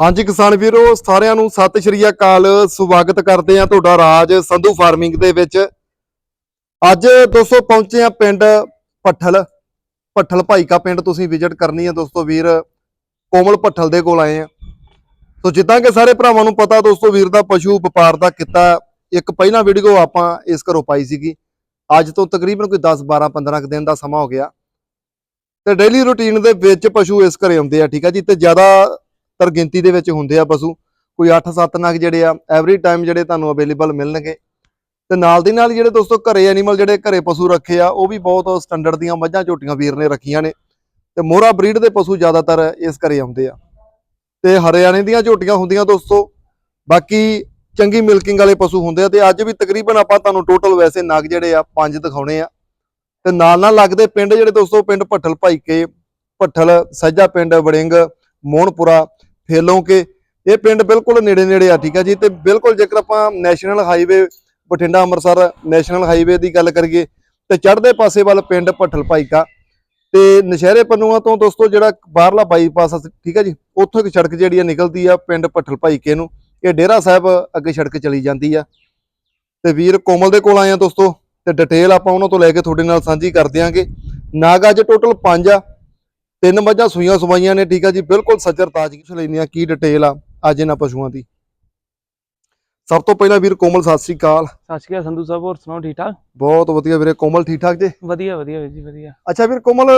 ਹਾਂਜੀ ਕਿਸਾਨ ਵੀਰੋ, ਸਾਰਿਆਂ ਨੂੰ ਸਤਿ ਸ਼੍ਰੀ ਅਕਾਲ। ਸਵਾਗਤ ਕਰਦੇ ਆ ਤੁਹਾਡਾ ਰਾਜ ਸੰਧੂ ਫਾਰਮਿੰਗ ਦੇ ਵਿੱਚ। ਅੱਜ ਦੋਸਤੋ ਪਹੁੰਚੇ ਆ ਪਿੰਡ ਪੱਠਲ ਪੱਠਲ ਭਾਈ ਕਾ ਪਿੰਡ ਤੁਸੀਂ ਵਿਜ਼ਿਟ ਕਰਨੀ ਹੈ ਦੋਸਤੋ ਵੀਰ। ਕੋਮਲ ਪੱਠਲ ਦੇ ਕੋਲ ਆਏ ਆ ਸੋ ਜਿੱਦਾਂ ਕਿ ਸਾਰੇ ਭਰਾਵਾਂ ਨੂੰ ਪਤਾ ਦੋਸਤੋ ਵੀਰ ਦਾ ਪਸ਼ੂ ਵਪਾਰ ਦਾ ਕਿੱਤਾ, ਇੱਕ ਪਹਿਲਾਂ ਵੀਡੀਓ ਆਪਾਂ ਇਸ ਘਰੋਂ ਪਾਈ ਸੀਗੀ। ਅੱਜ ਤੋਂ ਤਕਰੀਬਨ ਕੋਈ 10 12 15 ਕੁ ਦਿਨ ਦਾ ਸਮਾਂ ਹੋ ਗਿਆ। ਤੇ ਡੇਲੀ ਰੁਟੀਨ ਦੇ ਵਿੱਚ ਪਸ਼ੂ ਇਸ ਘਰੇ ਆਉਂਦੇ ਆ, ਠੀਕ ਆ ਜੀ? ਤੇ ਜ਼ਿਆਦਾ ਤਰ ਗਿਣਤੀ ਦੇ ਵਿੱਚ ਹੁੰਦੇ ਆ ਪਸ਼ੂ। ਕੋਈ 8-7 ਨਗ ਜਿਹੜੇ ਆ ਐਵਰੀ ਟਾਈਮ ਜਿਹੜੇ ਤੁਹਾਨੂੰ ਅਵੇਲੇਬਲ ਮਿਲਣਗੇ। ਤੇ ਨਾਲ ਦੀ ਨਾਲ ਜਿਹੜੇ ਦੋਸਤੋ ਘਰੇ ਐਨੀਮਲ ਜਿਹੜੇ ਘਰੇ ਪਸ਼ੂ ਰੱਖੇ ਆ, ਉਹ ਵੀ ਬਹੁਤ ਸਟੈਂਡਰਡ ਦੀਆਂ ਮੱਝਾਂ ਝੋਟੀਆਂ ਵੀਰ ਨੇ ਰੱਖੀਆਂ ਨੇ। ਤੇ ਮੋਹਰਾ ਬਰੀਡ ਦੇ ਪਸ਼ੂ ਜ਼ਿਆਦਾਤਰ ਇਸ ਘਰੇ ਆਉਂਦੇ ਆ। ਤੇ ਹਰਿਆਣੇ ਦੀਆਂ ਝੋਟੀਆਂ ਹੁੰਦੀਆਂ ਦੋਸਤੋ, ਬਾਕੀ ਚੰਗੀ ਮਿਲਕਿੰਗ ਵਾਲੇ ਪਸ਼ੂ ਹੁੰਦੇ ਆ। ਤੇ ਅੱਜ ਵੀ ਤਕਰੀਬਨ ਆਪਾਂ ਤੁਹਾਨੂੰ ਟੋਟਲ ਵੈਸੇ ਨਗ ਜਿਹੜੇ ਆ, ਪੰਜ ਦਿਖਾਉਣੇ ਆ। ਤੇ ਨਾਲ ਨਾਲ ਲੱਗਦੇ ਪਿੰਡ ਜਿਹੜੇ ਦੋਸਤੋ, ਪਿੰਡ ਭੱਠਲ ਭਾਈਕੇ, ਭੱਠਲ, ਸੱਜਾ ਪਿੰਡ, ਵੜਿੰਗ, ਮੋਹਨਪੁਰਾ ਫੇਲੋਂ ਕੇ। ਇਹ ਪਿੰਡ ਬਿਲਕੁਲ ਨੇੜੇ ਨੇੜੇ ਆ, ਠੀਕ ਆ ਜੀ। ਤੇ ਬਿਲਕੁਲ ਜੇਕਰ ਆਪਾਂ national highway, Bathinda, Amritsar national highway ਦੀ ਗੱਲ ਕਰੀਏ, ਤੇ ਚੜ੍ਹਦੇ ਪਾਸੇ ਵੱਲ ਪਿੰਡ ਭੱਠਲ ਭਾਈਕਾ। ਤੇ ਨਸ਼ਹਿਰੇ ਪੰਨੂਆਂ ਤੋਂ ਦੋਸਤੋ, ਜਿਹੜਾ ਬਾਹਰਲਾ ਬਾਈਪਾਸ ਠੀਕ ਆ ਜੀ, ਉੱਥੋਂ ਇੱਕ ਸੜਕ ਜਿਹੜੀ ਆ ਨਿਕਲਦੀ ਆ ਪਿੰਡ ਭੱਠਲ ਭਾਈਕੇ ਨੂੰ। ਇਹ ਡੇਰਾ ਸਾਹਿਬ ਅੱਗੇ ਸੜਕ ਚਲੀ ਜਾਂਦੀ ਆ। ਤੇ ਵੀਰ ਕੋਮਲ ਦੇ ਕੋਲ ਆਏ ਆ ਦੋਸਤੋ, ਤੇ ਡਿਟੇਲ ਆਪਾਂ ਉਹਨਾਂ ਤੋਂ ਲੈ ਕੇ ਤੁਹਾਡੇ ਨਾਲ ਸਾਂਝੀ ਕਰ ਦਿਆਂਗੇ। ਨਾਗ ਅੱਜ ਟੋਟਲ 5 ਆ। ਤਿੰਨ ਮੱਝਾਂ ਸੂਈਆਂ ਸਵਾਈਆਂ ਨੇ ਠੀਕ ਆ ਜੀ ਬਿਲਕੁਲ ਸੱਜਰ ਤਾਜ਼ਗੀ ਚ ਲੈਣੀ ਆ ਕੀ ਡਿਟੇਲ ਆ ਅੱਜ ਇਹਨਾਂ ਪਸ਼ੂਆਂ ਦੀ। ਸਭ ਤੋਂ ਪਹਿਲਾਂ ਵੀਰ ਕੋਮਲ ਸਤਿ ਸ੍ਰੀ ਅਕਾਲ। ਸਤਿ ਸ਼੍ਰੀ ਅਕਾਲ ਸੰਧੂ ਸਾਹਿਬ ਹੋਰ ਸੁਣਾਓ ਠੀਕ ਠਾਕ? ਬਹੁਤ ਵਧੀਆ ਵੀਰੇ ਕੋਮਲ ਠੀਕ ਠਾਕ ਜੇ? ਵਧੀਆ ਵਧੀਆ ਵੀਰ ਜੀ ਵਧੀਆ। ਅੱਛਾ ਵੀਰ ਕੋਮਲ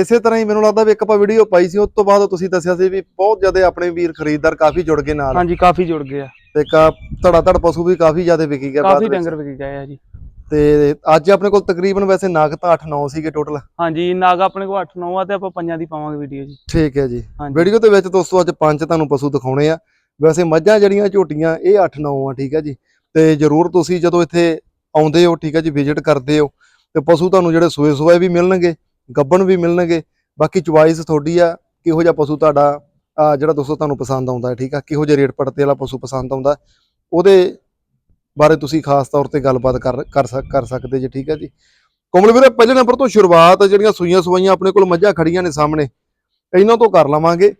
ਇਸੇ ਤਰ੍ਹਾਂ ਹੀ ਮੈਨੂੰ ਲੱਗਦਾ ਵੀ ਇੱਕ ਆਪਾਂ ਵੀਡੀਓ ਪਾਈ ਸੀ ਉਸ ਤੋਂ ਬਾਅਦ ਤੁਸੀਂ ਦੱਸਿਆ ਸੀ ਵੀ ਬਹੁਤ ਜ਼ਿਆਦਾ ਆਪਣੇ ਵੀਰ ਖਰੀਦਦਾਰ ਕਾਫੀ ਜੁੜ ਗਏ ਨਾਲ। ਹਾਂਜੀ ਕਾਫੀ ਜੁੜ ਗਏ ਆ। ਤੇ ਕਾ ਧੜਾ ਧੜ ਪਸ਼ੂ ਵੀ ਕਾਫੀ ਜ਼ਿਆਦਾ ਵਿਕੀ ਗਏ ਕਾਫੀ। ਡੰਗਰ ਵਿਕ ਗਏ ਆ ਜੀ। ਤੇ ਅੱਜ ਆਪਣੇ ਕੋਲ ਤਕਰੀਬਨ ਵੈਸੇ ਨਾਗ ਤਾਂ 8-9 ਸੀਗੇ ਟੋਟਲ ਹਾਂਜੀ ਨਾਗ ਆਪਣੇ ਕੋਲ 8 9 ਆ ਤੇ ਆਪਾਂ ਪੰਜਾਂ ਦੀ ਪਾਵਾਂਗੇ ਵੀਡੀਓ ਜੀ। ਠੀਕ ਹੈ ਜੀ। ਵੀਡੀਓ ਦੇ ਵਿੱਚ ਦੋਸਤੋ ਅੱਜ ਪੰਜ ਤੁਹਾਨੂੰ ਪਸ਼ੂ ਦਿਖਾਉਣੇ ਆ। ਵੈਸੇ ਮੱਝਾਂ ਜਿਹੜੀਆਂ ਝੋਟੀਆਂ ਇਹ 8-9 ਆ ਠੀਕ ਹੈ ਜੀ। ਤੇ ਜਰੂਰ ਤੁਸੀਂ ਜਦੋਂ ਇੱਥੇ ਆਉਂਦੇ ਹੋ ਠੀਕ ਹੈ ਜੀ ਵਿਜ਼ਿਟ ਕਰਦੇ ਹੋ ਤੇ ਪਸ਼ੂ ਤੁਹਾਨੂੰ ਜਿਹੜੇ ਸੂਏ ਸੂਏ ਵੀ ਮਿਲਣਗੇ ਗੱਬਣ ਵੀ ਮਿਲਣਗੇ ਬਾਕੀ ਚੁਆਇਸ ਤੁਹਾਡੀ ਆ ਕਿਹੋ ਜਿਹਾ ਪਸ਼ੂ ਤੁਹਾਡਾ ਜਿਹੜਾ ਦੋਸਤੋ ਤੁਹਾਨੂੰ ਪਸੰਦ ਆਉਂਦਾ ਠੀਕ ਆ? ਕਿਹੋ ਜਿਹੇ ਰੇਟ ਪੜਤੇ ਵਾਲਾ ਪਸ਼ੂ ਪਸੰਦ ਆਉਂਦਾ ਉਹਦੇ ਬਾਰੇ ਤੁਸੀਂ ਖਾਸ ਤੌਰ ਤੇ ਗੱਲਬਾਤ ਕਰ ਕਰ ਸਕ- ਕਰ ਸਕਦੇ ਜੀ ਠੀਕ ਹੈ ਜੀ। ਕੋਮਲ ਵੀਰੇ ਪਹਿਲੇ ਨੰਬਰ ਤੋਂ ਸ਼ੁਰੂਆਤ ਜਿਹੜੀਆਂ ਸੂਈਆਂ ਸਵਾਈਆਂ ਆਪਣੇ ਕੋਲ ਮੱਝਾਂ ਖੜੀਆਂ ਨੇ ਸਾਹਮਣੇ ਇਹਨਾਂ ਤੋਂ ਕਰ ਲਵਾਂਗੇ।